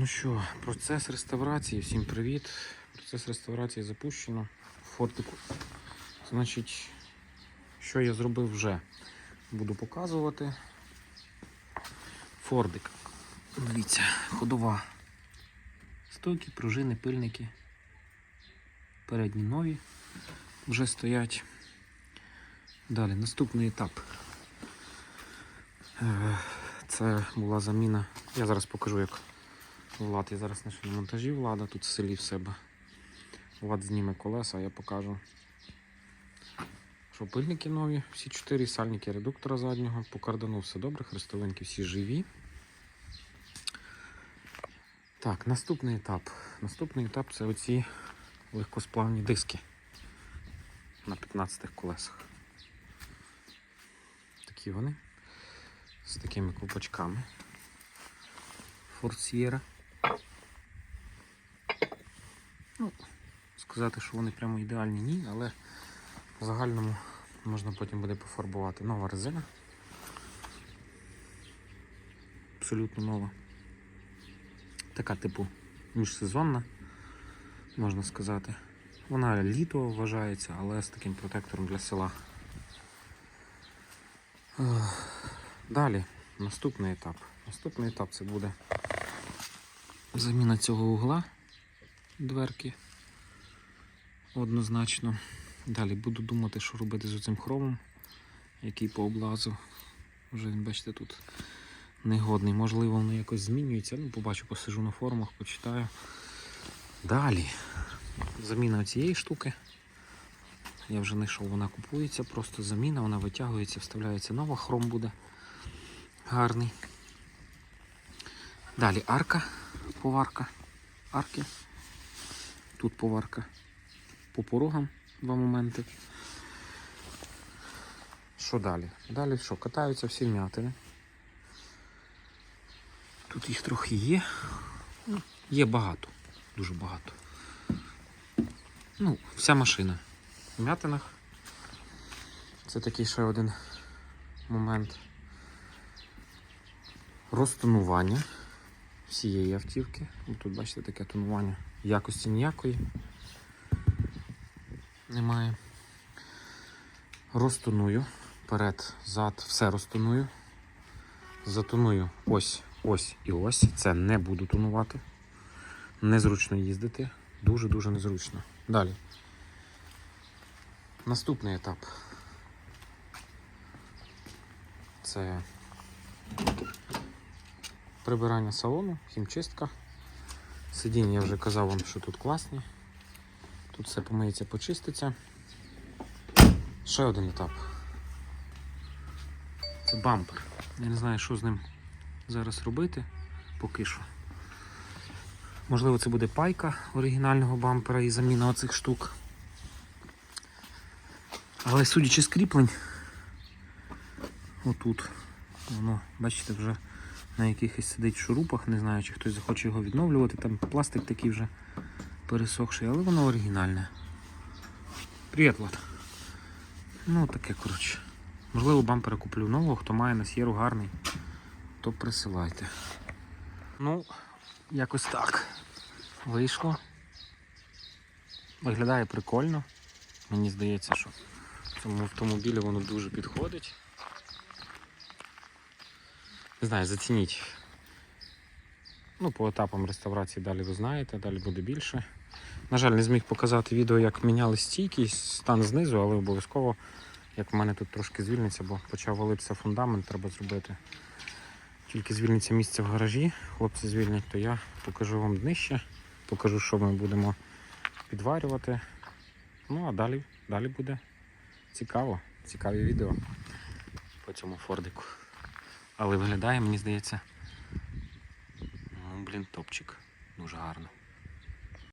Ну що, процес реставрації, всім привіт. Процес реставрації запущено фортику. Значить, що я зробив вже? Буду показувати. Фордик. Дивіться, ходова. Стойки, пружини, пильники. Передні нові вже стоять. Далі, наступний етап. Е, Це була заміна. Я зараз покажу, як Влад, я зараз на шиномонтажі влада, тут в селі в себе. Влад зніме колеса, а я покажу. Що пильники нові, всі чотири сальники редуктора заднього. По кардану все добре, хрестовинки всі живі. Так, наступний етап. Наступний етап це оці легкосплавні диски на 15 колесах. Такі вони. З такими ковпачками. Форсієра. Ну, сказати, що вони прямо ідеальні, ні, але в загальному можна потім буде пофарбувати. Нова резина. Абсолютно нова. Така, типу, міжсезонна, можна сказати. Вона літо вважається, але з таким протектором для села. Далі, наступний етап. Наступний етап це буде заміна цього угла дверки. Однозначно. Далі буду думати, що робити з цим хромом, який по облазу. Вже він, бачите, тут негодний. Можливо, воно якось змінюється. Ну, побачу, посижу на форумах, почитаю. Далі. Заміна цієї штуки. Я вже знайшов, вона купується, просто заміна, вона витягується, вставляється нова, хром буде гарний. Далі арка, поварка, арки. Тут поварка по порогам два моменти. Що далі? Далі що? Катаються всі вмятини. Тут їх трохи є. Ну, Є багато, дуже багато. Ну, вся машина в м'ятинах. Це такий ще один момент розтонування всієї автівки. Ну, Тут бачите таке тонування якості ніякої немає. Розтоную. Перед, зад, все розтоную. Затоную ось, ось і ось. Це не буду тонувати. Незручно їздити. Дуже-дуже незручно. Далі. Наступний етап. Це прибирання салону, хімчистка. Сидіння я вже казав вам, що тут класні. Тут все помиється, почиститься. Ще один етап. Це бампер. Я не знаю, що з ним зараз робити поки що. Можливо, це буде пайка оригінального бампера і заміна оцих штук. Але судячи з кріплень, отут, воно, бачите, вже на якихось сидить шурупах, не знаю, чи хтось захоче його відновлювати. Там пластик такий вже пересохший, але воно оригінальне. Привіт, Влад. Ну, таке, коротше. Можливо, бампера куплю нового, хто має на сєру гарний, то присилайте. Ну, якось так. Вийшло. Виглядає прикольно. Мені здається, що цьому автомобілі воно дуже підходить. Не знаю, зацініть. Ну, по етапам реставрації далі ви знаєте, далі буде більше. На жаль, не зміг показати відео, як міняли стійки, стан знизу, але обов'язково, як в мене тут трошки звільниться, бо почав валитися фундамент, треба зробити. Тільки звільниться місце в гаражі, хлопці звільнять, то я покажу вам днище, покажу, що ми будемо підварювати. Ну а далі, далі буде цікаво, цікаві відео по цьому фордику. Але виглядає, мені здається, ну, блін, топчик. Дуже гарно.